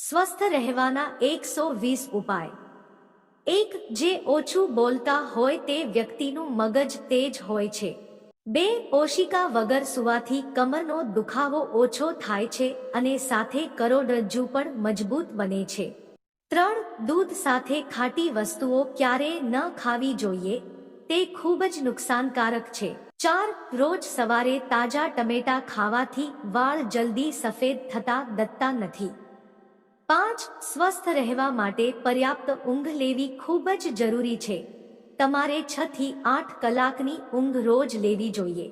સ્વસ્થ રહેવાના એકસો વીસ ઉપાય. એક, જે ઓછું બોલતા હોય તે વ્યક્તિનું મગજ તેજ હોય છે. બે, ઓશિકા વગર સુવાથી કમરનો દુખાવો ઓછો થાય છે અને સાથે કરોડરજ્જુ પણ મજબૂત બને છે. ત્રણ, દૂધ સાથે ખાટી વસ્તુઓ ક્યારેય ન ખાવી જોઈએ, તે ખૂબ જ નુકસાનકારક છે. ચાર, રોજ સવારે તાજા ટમેટા ખાવાથી વાળ જલ્દી સફેદ થતા દત્તા નથી. પાંચ સ્વસ્થ રહેવા માટે પર્યાપ્ત ઊંઘ લેવી ખૂબ જ જરૂરી છે. તમારે છ થી આઠ કલાકની ઊંઘ રોજ લેવી જોઈએ.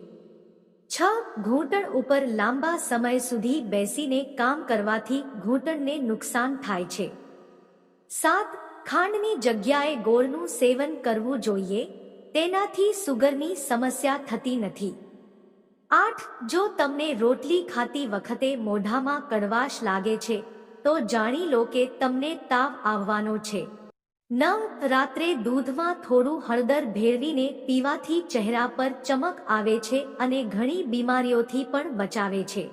છ ઘૂંટણ ઉપર લાંબા સમય સુધી બેસીને કામ કરવાથી ઘૂંટણને નુકસાન થાય છે. સાત ખાંડની જગ્યાએ ગોળનું સેવન કરવું જોઈએ, તેનાથી સુગરની સમસ્યા થતી નથી. આઠ જો તમને રોટલી ખાતી વખતે મોઢામાં કડવાશ લાગે છે તો જાણી લો કે તમને તાવ આવવાનો છે. નવ, રાત્રે દૂધમાં થોડું હળદર ભેળવીને પીવાથી ચહેરા પર ચમક આવે છે અને ઘણી બીમારીઓથી પણ બચાવે છે.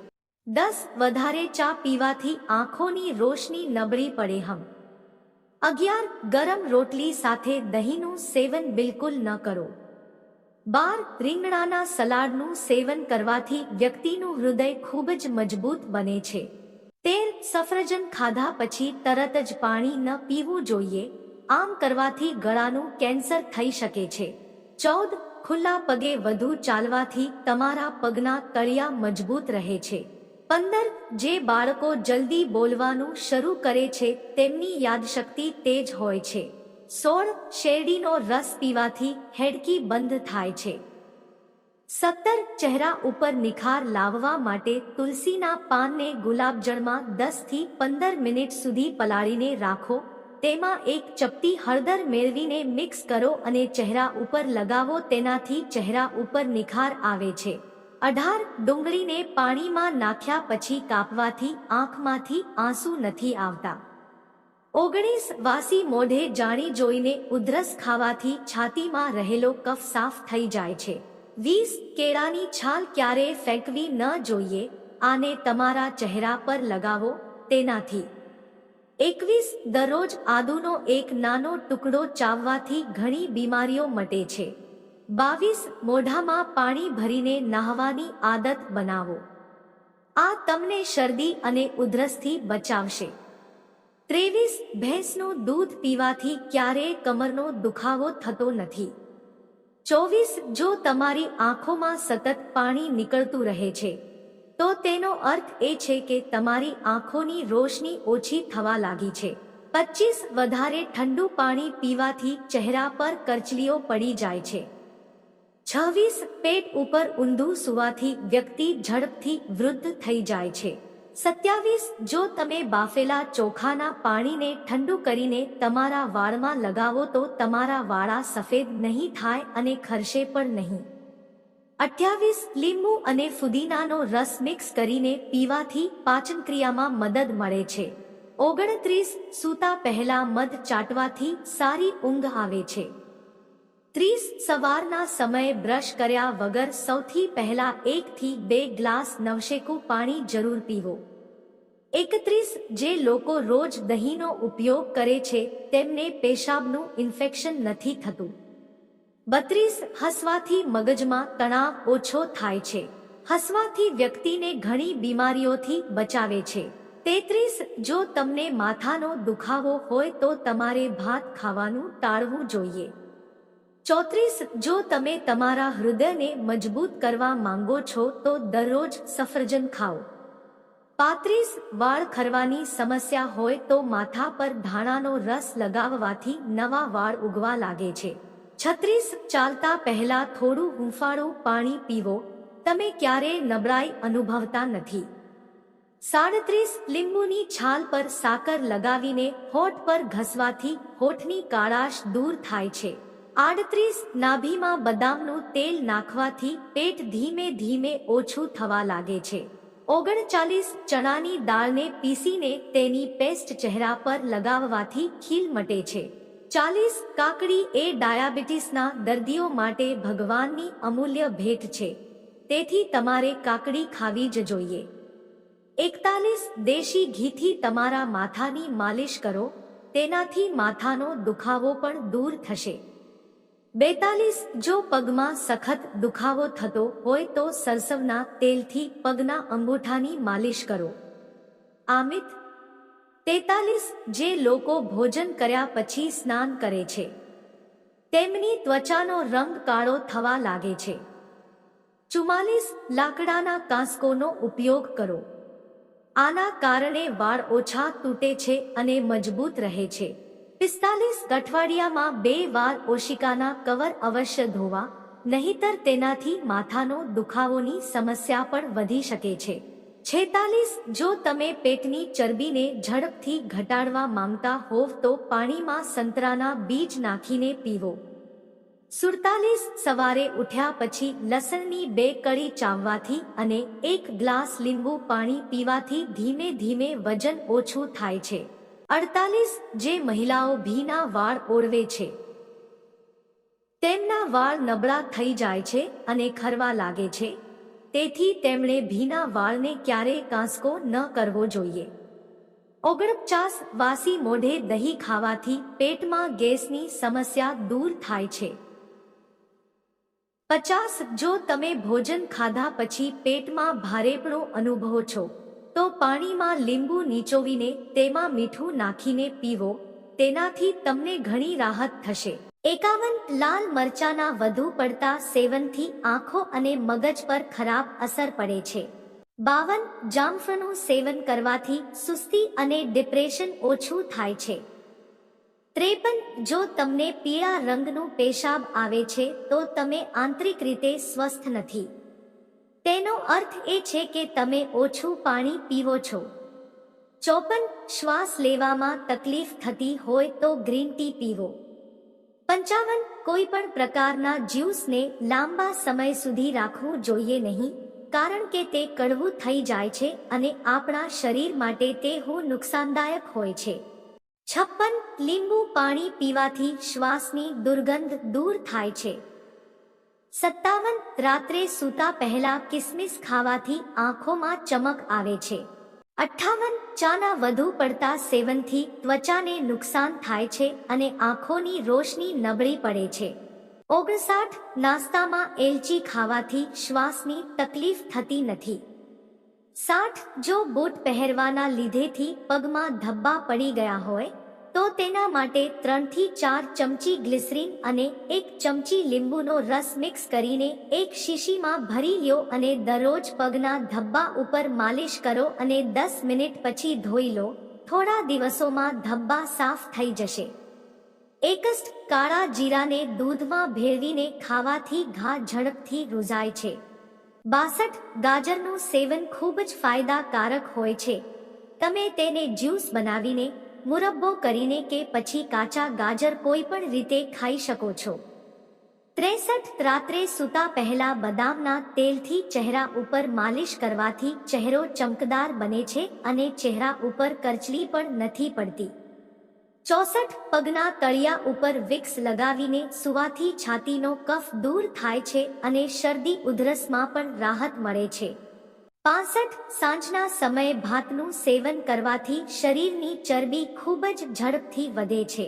દસ, વધારે ચા પીવાથી આંખોની રોશની નબળી પડે હમ. અગિયાર, ગરમ રોટલી સાથે દહીંનું સેવન બિલકુલ ન કરો. બાર, રીંગણાના સલાડનું સેવન કરવાથી વ્યક્તિનું હૃદય ખૂબ જ મજબૂત બને છે. તેર સફરજન ખાધા પછી તરત જ પાણી ન પીવું જોઈએ. આમ કરવાથી ગળાનું કેન્સર થઈ શકે છે. ચૌદ ખુલ્લા પગે વધુ ચાલવાથી તમારા પગના તળિયા મજબૂત રહે છે. પંદર જે બાળકો જલ્દી બોલવાનું શરૂ કરે છે તેમની યાદશક્તિ તેજ હોય છે. સોળ શેરડીનો રસ પીવાથી હેડકી બંધ થાય છે. સત્તર ચહેરા ઉપર નિખાર લાવવા માટે તુલસીના પાનને ગુલાબજળમાં દસથી પંદર મિનિટ સુધી પલાળીને રાખો. તેમાં એક ચપટી હળદર મેળવીને મિક્સ કરો અને ચહેરા ઉપર લગાવો. તેનાથી ચહેરા ઉપર નિખાર આવે છે. અઢાર ડુંગળીને પાણીમાં નાખ્યા પછી કાપવાથી આંખમાંથી આંસુ નથી આવતા. ઓગણીસ વાસી મોઢે જાણી જોઈને ઉધરસ ખાવાથી છાતીમાં રહેલો કફ સાફ થઈ જાય છે. વીસ કેળાની છાલ ક્યારેય ફેંકવી ન જોઈએ, આને તમારા ચહેરા પર લગાવો તેનાથી. એકવીસ દરરોજ આદુનો એક નાનો ટુકડો ચાવવાથી ઘણી બીમારીઓ મટે છે. બાવીસ મોઢામાં પાણી ભરીને નહાવાની આદત બનાવો. આ તમને શરદી અને ઉધરસથી બચાવશે. ત્રેવીસ ભેંસનું દૂધ પીવાથી ક્યારેય કમરનો દુખાવો થતો નથી. ચોવીસ જો તમારી આંખોમાં સતત પાણી નીકળતું રહે છે, તો તેનો અર્થ એ છે કે તમારી આંખોની રોશની ઓછી થવા લાગી છે. પચીસ વધારે ઠંડુ પાણી પીવાથી ચહેરા પર કરચલીઓ પડી જાય છે. છવ્વીસ પેટ ઉપર ઊંધું સુવાથી વ્યક્તિ ઝડપથી વૃદ્ધ થઈ જાય છે. સત્યાવીસ, જો તમે બાફેલા ચોખાના પાણીને ઠંડુ કરીને તમારા વાળમાં લગાવો તો તમારા વાળા સફેદ નહીં થાય અને ખરશે પણ નહીં. અઠ્યાવીસ, લીંબુ અને ફુદીનાનો રસ મિક્સ કરીને પીવાથી પાચનક્રિયામાં મદદ મળે છે. ઓગણત્રીસ, સૂતા પહેલા મધ ચાટવાથી સારી ઊંઘ આવે છે. ત્રીસ સવારના સમયે બ્રશ કર્યા વગર સૌથી પહેલા એકથી બે ગ્લાસ નવશેકું પાણી જરૂર પીવો. એકત્રીસ જે લોકો રોજ દહીંનો ઉપયોગ કરે છે, તેમને પેશાબનું ઇન્ફેક્શન નથી થતું. બત્રીસ હસવાથી મગજમાં તણાવ ઓછો થાય છે. હસવાથી વ્યક્તિને ઘણી બીમારીઓથી બચાવે છે. તેત્રીસ જો તમને માથાનો દુખાવો હોય તો તમારે ભાત ખાવાનું ટાળવું જોઈએ. ચોત્રીસ, જો તમે તમારા હૃદયને મજબૂત કરવા માંગો છો, તો દરરોજ સફરજન ખાઓ. પાંત્રીસ, વાળ ખરવાની સમસ્યા હોય તો માથા પર ધાણાનો રસ લગાવવાથી નવા વાળ ઉગવા લાગે છે. છત્રીસ, ચાલતા પહેલા થોડું હુંફાળું પાણી પીવો. તમે ક્યારેય નબળાઈ અનુભવતા નથી. સાડત્રીસ, લીંબુની છાલ પર સાકર લગાવીને હોઠ પર ઘસવાથી હોઠની કાળાશ દૂર થાય છે. આડત્રીસ નાભીમાં બદામનું તેલ નાખવાથી પેટ ધીમે ધીમે ઓછું થવા લાગે છે. ઓગણચાલીસ ચણાની દાળને પીસીને તેની પેસ્ટ ચહેરા પર લગાવવાથી ખીલ મટે છે. ચાલીસ કાકડી એ ડાયાબિટીસના દર્દીઓ માટે ભગવાનની અમૂલ્ય ભેટ છે. તેથી તમારે કાકડી ખાવી જ જોઈએ. એકતાલીસ દેશી ઘીથી તમારા માથાની માલિશ કરો. તેનાથી માથાનો દુખાવો પણ દૂર થશે. બેતાલીસ જો પગમાં સખત દુખાવો થતો હોય તો સરસવના તેલથી પગના અંગૂઠાની માલિશ કરો. આમિત. તેતાલીસ જે લોકો ભોજન કર્યા પછી સ્નાન કરે છે. તેમની ત્વચાનો રંગ કાળો થવા લાગે છે. ચુમ્માલીસ લાકડાના કાંસકોનો ઉપયોગ કરો. આના કારણે વાળ ઓછા તૂટે છે અને મજબૂત રહે છે. પિસ્તાલીસ અઠવાડિયામાં બે વાર ઓશિકાના કવર અવશ્ય ધોવા, નહીતર તેનાથી માથાનો દુખાવોની સમસ્યા પણ વધી શકે છે. છેતાલીસ, જો તમે પેટની ચરબીને ઝડપથી ઘટાડવા માંગતા હોવ તો પાણીમાં સંતરાના બીજ નાખીને પીવો. સુડતાલીસ, સવારે ઉઠ્યા પછી લસણની બે કળી ચાવવાથી અને એક ગ્લાસ લીંબુ પાણી પીવાથી ધીમે ધીમે વજન ઓછું થાય છે. અડતાલીસ જે મહિલાઓ ભીના વાળ ઓળવે છે. તેમના વાળ નબળા થઈ જાય છે અને ખરવા લાગે છે. તેથી તેમણે ભીના વાળને ક્યારેય કાંસકો ન કરવો જોઈએ. ઓગણપચાસ વાસી મોઢે દહીં ખાવાથી પેટમાં ગેસની સમસ્યા દૂર થાય છે. પચાસ જો તમે ભોજન ખાધા પછી પેટમાં ભારેપણો અનુભવો છો તો પાણીમાં લીંબુ નીચોવીને તેમાં મીઠું નાખીને પીવો, તેનાથી તમને ઘણી રાહત થશે. એકાવન લાલ મરચાના વધુ પડતા સેવનથી આંખો અને મગજ પર ખરાબ અસર પડે છે. બાવન જામફળનું સેવન કરવાથી સુસ્તી અને ડિપ્રેશન ઓછું થાય છે. ત્રેપન જો તમને પીળા રંગનું પેશાબ આવે છે, તો તમે આંતરિક રીતે સ્વસ્થ નથી. તેનો અર્થ એ છે કે તમે ઓછું પાણી પીવો છો. ચોપન શ્વાસ લેવામાં તકલીફ થતી હોય તો ગ્રીન ટી પીવો. પંચાવન કોઈ પણ પ્રકારના જ્યુસને લાંબા સમય સુધી રાખવું જોઈએ નહીં, કારણ કે તે કડવું થઈ જાય છે અને આપણા શરીર માટે તે હું નુકસાનદાયક હોય છે. છપ્પન લીંબુ પાણી પીવાથી શ્વાસની દુર્ગંધ દૂર થાય છે. સત્તાવન રાત્રે સૂતા પહેલા કિસમિસ ખાવાથી આંખોમાં ચમક આવે છે. અઠ્ઠાવન ચાના વધુ પડતા સેવનથી ત્વચાને નુકસાન થાય છે અને આંખોની રોશની નબળી પડે છે. ઓગણસાઠ નાસ્તામાં એલચી ખાવાથી શ્વાસની તકલીફ થતી નથી. સાઠ જો બૂટ પહેરવાના લીધેથી પગમાં ધબ્બા પડી ગયા હોય તો તેના માટે ત્રણથી ચાર ચમચી ગ્લિસરીન અને એક ચમચી લીંબુનો રસ મિક્સ કરીને એક શીશીમાં ભરી લ્યો અને દરરોજ પગના ધબ્બા ઉપર માલિશ કરો અને દસ મિનિટ પછી ધોઈ લો. થોડા દિવસોમાં ધબ્બા સાફ થઈ જશે. એકસ્ટ કાળા જીરાને દૂધમાં ભેળવીને ખાવાથી ઘા ઝડપથી રૂઝાય છે. બાસઠ ગાજરનું સેવન ખૂબ જ ફાયદાકારક હોય છે. તમે તેને જ્યુસ બનાવીને મુરબ્બો કરીને કે પછી કાચા ગાજર કોઈ પણ રીતે ખાઈ શકો છો. ત્રેસઠ રાત્રે સૂતા પહેલા બદામના તેલથી ચહેરા ઉપર માલિશ કરવાથી ચહેરો ચમકદાર બને છે અને ચહેરા ઉપર કરચલી પણ નથી પડતી. ચોસઠ પગના તળિયા ઉપર વિક્સ લગાવીને સુવાથી છાતીનો કફ દૂર થાય છે અને શરદી ઉધરસમાં પણ રાહત મળે છે. પાસઠ સાંજના સમયે ભાતનું સેવન કરવાથી શરીરની ચરબી ખૂબ જ ઝડપથી વધે છે.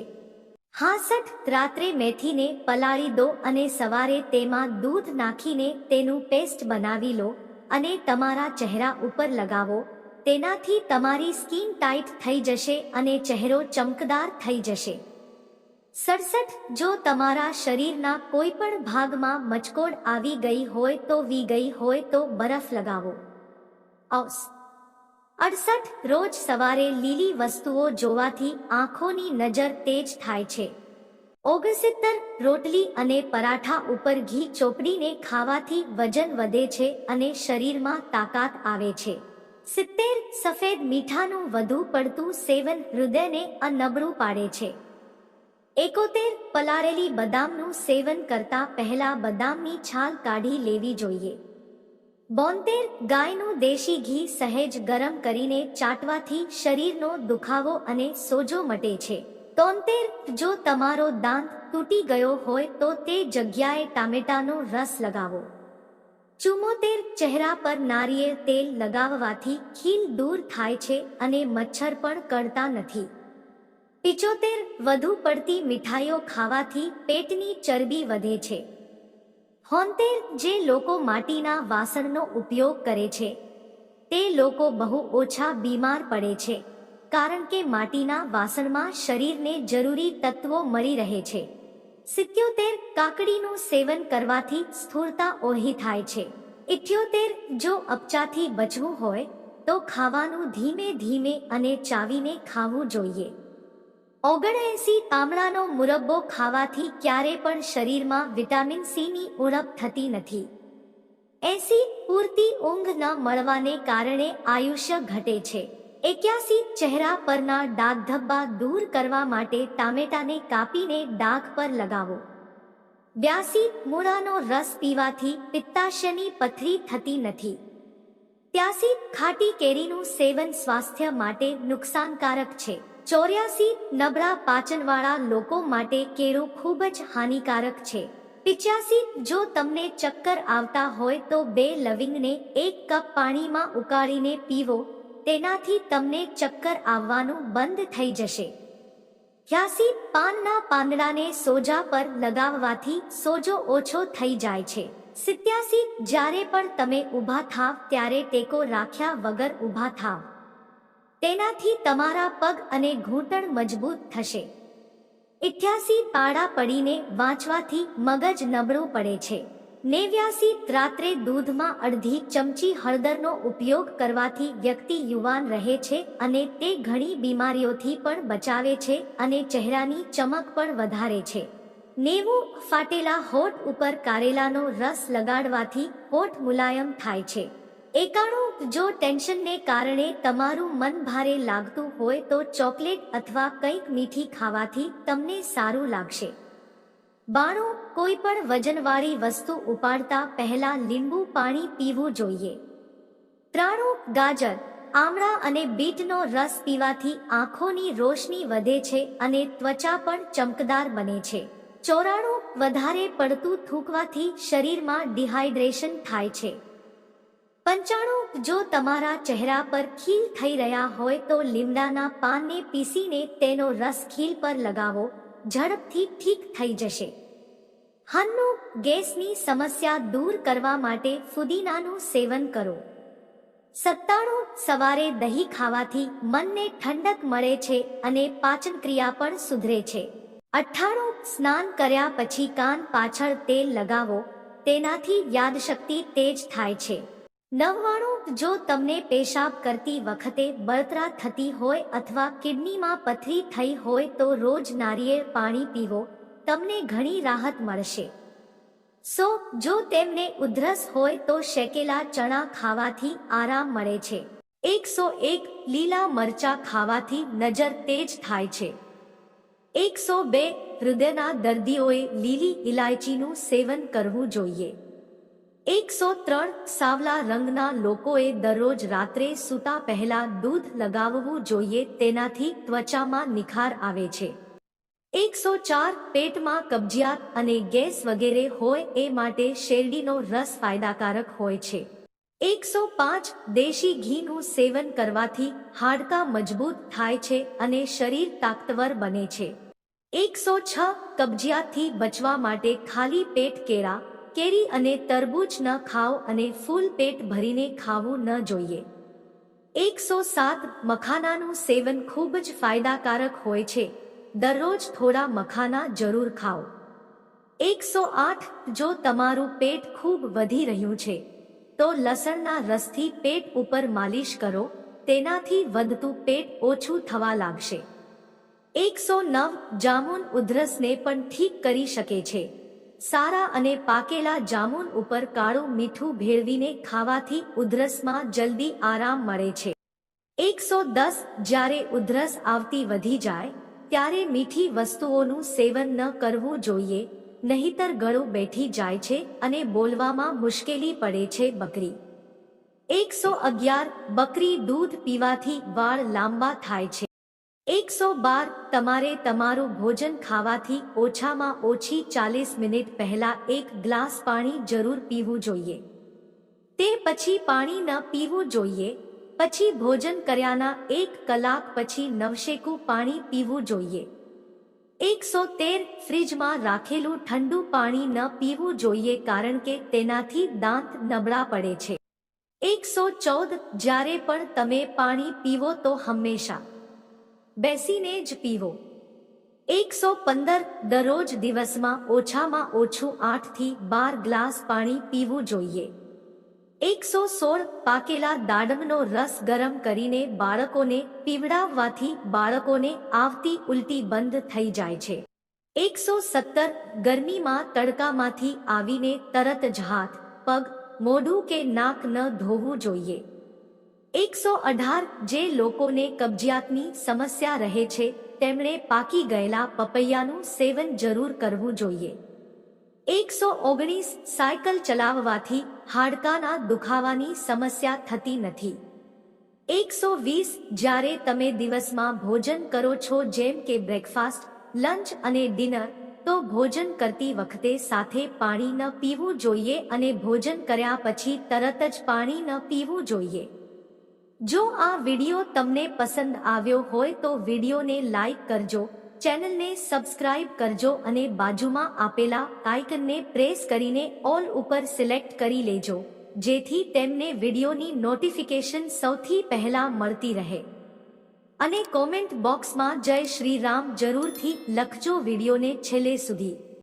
હાસઠ રાત્રે મેથીને પલાળી દો અને સવારે તેમાં દૂધ નાખીને તેનું પેસ્ટ બનાવી લો અને તમારા ચહેરા ઉપર લગાવો. તેનાથી તમારી સ્કિન ટાઈટ થઈ જશે અને ચહેરો ચમકદાર થઈ જશે. સડસઠ, જો તમારા શરીરના કોઈ પણ ભાગમાં મચકોડ આવી ગઈ હોય તો વી ગઈ હોય તો બરફ લગાવો. ઔસ અડસઠ રોજ સવારે લીલી વસ્તુઓ જોવાથી આંખોની નજર તેજ થાય છે. ઓગણસિત્તર રોટલી અને પરાઠા ઉપર ઘી ચોપડીને ખાવાથી વજન વધે છે અને શરીરમાં તાકાત આવે છે. સિત્તેર સફેદ મીઠાનું વધુ પડતું સેવન હૃદયને અનબળું પાડે છે. એકોતેર પલાળેલી બદામનું સેવન કરતા પહેલા બદામની છાલ કાઢી લેવી જોઈએ. બોતેર ગાયનું દેશી ઘી સહેજ ગરમ કરીને ચાટવાથી શરીરનો દુખાવો અને સોજો મટે છે. તોતેર, જો તમારો દાંત તૂટી ગયો હોય તો તે જગ્યાએ ટામેટાનો રસ લગાવો. ચુમ્મોતેર, ચહેરા પર નારિયેળ તેલ લગાવવાથી ખીલ દૂર થાય છે અને મચ્છર પણ કરતા નથી. પિચોતેર, વધુ પડતી મીઠાઈઓ ખાવાથી પેટની ચરબી વધે છે. હોંતેર જે લોકો માટીના વાસણનો ઉપયોગ કરે છે, તે લોકો બહુ ઓછા બીમાર પડે છે, કારણ કે માટીના વાસણમાં શરીરને જરૂરી તત્વો મળી રહે છે. સિત્યોતેર કાકડીનું સેવન કરવાથી સ્થૂળતા ઓહી થાય છે. ઇઠ્યોતેર જો અપચાથી બચવું હોય, તો ખાવાનું ધીમે ધીમે અને ચાવીને ખાવું જોઈએ. ઓગણએંસી તાંબળાનો મુરબ્બો ખાવાથી ક્યારે પણ શરીરમાં વિટામિન સીની ઉણપ થતી નથી. એસી પૂરતી ઊંઘ ન મળવાને કારણે આયુષ્ય ઘટે છે. એક્યાસી ચહેરા પરના ડાઘ ધબ્બા દૂર કરવા માટે ટામેટાને કાપીને ડાઘ પર લગાવો. બ્યાસી મૂળાનો રસ પીવાથી પિત્તાશયની પથરી થતી નથી. ત્યાસી ખાટી કેરીનું સેવન સ્વાસ્થ્ય માટે નુકસાનકારક છે. ચોર્યાસી નબળા પાચનવાળા લોકો માટે કેળું ખૂબ જ હાનિકારક છે. પિચ્યાસી, જો તમને ચક્કર આવતા હોય તો બે લવિંગને એક કપ પાણીમાં ઉકાળીને પીવો, તેનાથી તમને ચક્કર આવવાનું બંધ થઈ જશે. ત્યાસી પાનના પાંદડાને સોજા પર લગાવવાથી સોજો ઓછો થઈ જાય છે. સિત્યાસી, જ્યારે પણ તમે ઊભા થાવ, ત્યારે ટેકો રાખ્યા વગર ઊભા થાવ. તેનાથી તમારા પગ અને ઘૂંટણ મજબૂત થશે. ઇઠ્યાસી પાડા પડીને વાંચવાથી મગજ નબળું પડે છે. નેવ્યાસી રાત્રે દૂધમાં અડધી ચમચી હળદરનો ઉપયોગ કરવાથી વ્યક્તિ યુવાન રહે છે અને તે ઘણી બીમારીઓથી પણ બચાવે છે અને ચહેરાની ચમક પણ વધારે છે. નેવું ફાટેલા હોઠ ઉપર કારેલાનો રસ લગાડવાથી હોઠ મુલાયમ થાય છે. એકાણું જો ટેન્શનને કારણે તમારું મન ભારે લાગતું હોય તો ચોકલેટ અથવા કંઈક મીઠી ખાવાથી તમને સારું લાગશે. બાણું કોઈ પણ વજનવાળી વસ્તુ ઉપાડતા પહેલા લીંબુ પાણી પીવું જોઈએ. ત્રાણું, ગાજર, આમળા અને બીટનો રસ પીવાથી આંખોની રોશની વધે છે અને ત્વચા પણ ચમકદાર બને છે. ચોરાણું, વધારે પડતું થૂકવાથી શરીરમાં ડિહાઇડ્રેશન થાય છે. પંચાણું, જો તમારા ચહેરા પર ખીલ થઈ રહ્યા હોય તો લીમડાના પાનને પીસીને તેનો રસ ખીલ પર લગાવો, ઝડપથી ઠીક થઈ જશે. હન્નું ગેસની સમસ્યા દૂર કરવા માટે ફુદીનાનું સેવન કરો. સત્તાણું, સવારે દહીં ખાવાથી મનને ઠંડક મળે છે અને પાચન ક્રિયા પણ સુધરે છે. અઠ્ઠાણું સ્નાન કર્યા પછી કાન પાછળ તેલ લગાવો, તેનાથી યાદશક્તિ તેજ થાય છે. નવ્વાણું જો તમને પેશાબ કરતી વખતે બળતરા થતી હોય અથવા કિડનીમાં પથરી થઈ હોય તો રોજ નારિયેળ પાણી પીવો, તમને ઘણી રાહત મળશે. સો, જો તેમને ઉધરસ હોય તો શેકેલા ચણા ખાવાથી આરામ મળે છે. એકસો એક લીલા મરચા ખાવાથી નજર તેજ થાય છે. એકસો બે હૃદયના દર્દીઓએ લીલી ઇલાયચીનું સેવન કરવું જોઈએ. એકસો ત્રણ સાવલા રંગના લોકોએ દરરોજ રાત્રે સૂતા પહેલા દૂધ લગાવવું જોઈએ તેનાથી ત્વચામાં નિખાર આવે છે. એકસો ચાર પેટમાં કબજિયાત અને ગેસ વગેરે હોય એ માટે શેરડીનો રસ ફાયદાકારક હોય છે. એકસો પાંચ દેશી ઘીનું સેવન કરવાથી હાડકાં મજબૂત થાય છે અને શરીર તાકતવર બને છે. એકસો છ કબજિયાતથી બચવા માટે ખાલી પેટ કેળા કેરી અને તરબૂચ ન ખાઓ અને ફૂલ પેટ ભરીને ખાવું ન જોઈએ. એકસો સાત મખાનાનું સેવન ખૂબ જ ફાયદાકારક હોય છે. દરરોજ થોડા મખાના જરૂર ખાઓ. એકસો આઠ જો તમારું પેટ ખૂબ વધી રહ્યું છે, તો લસણના રસથી પેટ ઉપર માલિશ કરો, તેનાથી વધતું પેટ ઓછું થવા લાગશે. એકસો નવ જામુન ઉધરસને પણ ઠીક કરી શકે છે. સારા અને પાકેલા જામુન ઉપર કાળું મીઠું ભેળવીને ખાવાથી ઉધરસમાં જલ્દી આરામ મળે છે. એકસો દસ જ્યારે ઉધરસ આવતી વધી જાય, ત્યારે મીઠી વસ્તુઓનું સેવન ન કરવું જોઈએ, નહીતર ગળું બેઠી જાય છે અને બોલવામાં મુશ્કેલી પડે છે બકરી. એકસો અગિયાર બકરી દૂધ પીવાથી વાળ લાંબા થાય છે. એકસો બાર તમારે તમારું ભોજન ખાવાથી ઓછામાં ઓછી ચાલીસ મિનિટ પહેલા એક ગ્લાસ પાણી જરૂર પીવું જોઈએ. તે પછી પાણી ન પીવું જોઈએ, પછી ભોજન કર્યાના એક કલાક પછી નવશેકું પાણી પીવું જોઈએ. એકસો તેર ફ્રીજમાં રાખેલું ઠંડુ પાણી ન પીવું જોઈએ કારણ કે તેનાથી દાંત નબળા પડે છે. એકસો ચૌદ જ્યારે પણ તમે પાણી પીવો તો હંમેશા બેસીને જ પીવો. એકસો પંદર દરરોજ દિવસમાં ઓછામાં ઓછું આઠથી બાર ગ્લાસ પાણી પીવું જોઈએ. એકસો સોળ પાકેલા દાડમનો રસ ગરમ કરીને બાળકોને પીવડાવવાથી બાળકોને આવતી ઉલટી બંધ થઈ જાય છે. એકસો સત્તર ગરમીમાં તડકામાંથી આવીને તરત જ હાથ, પગ, મોઢું કે નાક ન ધોવું જોઈએ. એકસો અઢાર જે લોકોને કબજિયાતની સમસ્યા રહે છે, તેમણે પાકી ગયેલા પપૈયાનું સેવન જરૂર કરવું જોઈએ. એકસો ઓગણીસ સાયકલ ચલાવવાથી હાડકાના દુખાવાની સમસ્યા થતી નથી. એકસો વીસ જ્યારે તમે દિવસમાં ભોજન કરો છો, જેમ કે બ્રેકફાસ્ટ, લંચ અને ડિનર, તો ભોજન કરતી વખતે સાથે પાણી ન પીવું જોઈએ અને ભોજન કર્યા પછી તરત જ પાણી ન પીવું જોઈએ. જો આ વિડિયો તમને પસંદ આવ્યો હોય તો વિડિયોને લાઈક કરજો, ચેનલને સબસ્ક્રાઇબ કરજો અને બાજુમાં આપેલા આઇકનને પ્રેસ કરીને ઓલ ઉપર સિલેક્ટ કરી લેજો, જેથી તેમને વિડિયોની નોટિફિકેશન સૌથી પહેલા મળતી રહે. અને કોમેન્ટ બોક્સમાં જય શ્રી રામ જરૂરથી લખજો વિડિયોને છેલ્લે સુધી.